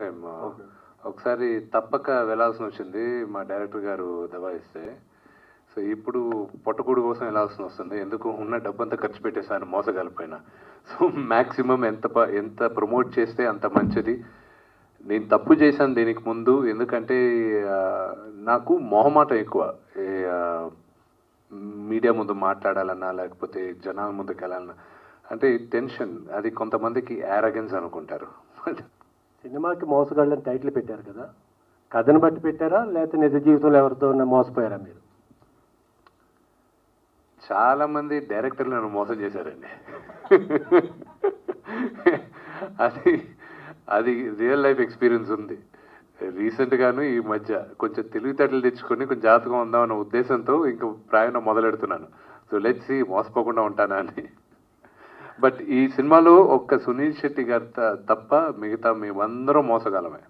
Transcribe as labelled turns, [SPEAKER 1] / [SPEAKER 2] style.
[SPEAKER 1] అంటే మా- ఒకసారి తప్పక వెళ్ళాల్సి వచ్చింది మా డైరెక్టర్ గారు దబాయిస్తే సో ఇప్పుడు పొట్టకూడు కోసం వెళ్ళాల్సి వస్తుంది. ఎందుకు? ఉన్న డబ్బంతా ఖర్చు పెట్టేశాను మోసగాలిపైన సో మ్యాక్సిమం ఎంత ఎంత ప్రమోట్ చేస్తే అంత మంచిది. నేను తప్పు చేశాను దీనికి ముందు. ఎందుకంటే నాకు మొహమాటం ఎక్కువ. మీడియా ముందు మాట్లాడాలన్నా లేకపోతే జనాల ముందుకు వెళ్ళాలన్నా అంటే టెన్షన్. అది కొంతమందికి యారగెన్స్ అనుకుంటారు.
[SPEAKER 2] సినిమాకి మోసగాళ్ళని టైటిల్ పెట్టారు కదా. కథను బట్టి పెట్టారా? లేకపోతే నిజ జీవితంలో ఎవరితో మోసపోయారా మీరు?
[SPEAKER 1] చాలా మంది డైరెక్టర్లు నన్ను మోసం చేశారండి. అది అది రియల్ లైఫ్ ఎక్స్పీరియన్స్ ఉంది. రీసెంట్గాను ఈ మధ్య కొంచెం తెలివితేటలు తెచ్చుకొని కొంచెం జాతకం ఉందామన్న ఉద్దేశంతో ఇంకా ప్రయాణం మొదలెడుతున్నాను. సో లెట్స్ మోసపోకుండా ఉంటానా అని. బట్ ఈ సినిమాలో ఒక్క సునీల్ శెట్టి గారి త- తప్ప మిగతా మేమందరం మోసగలమే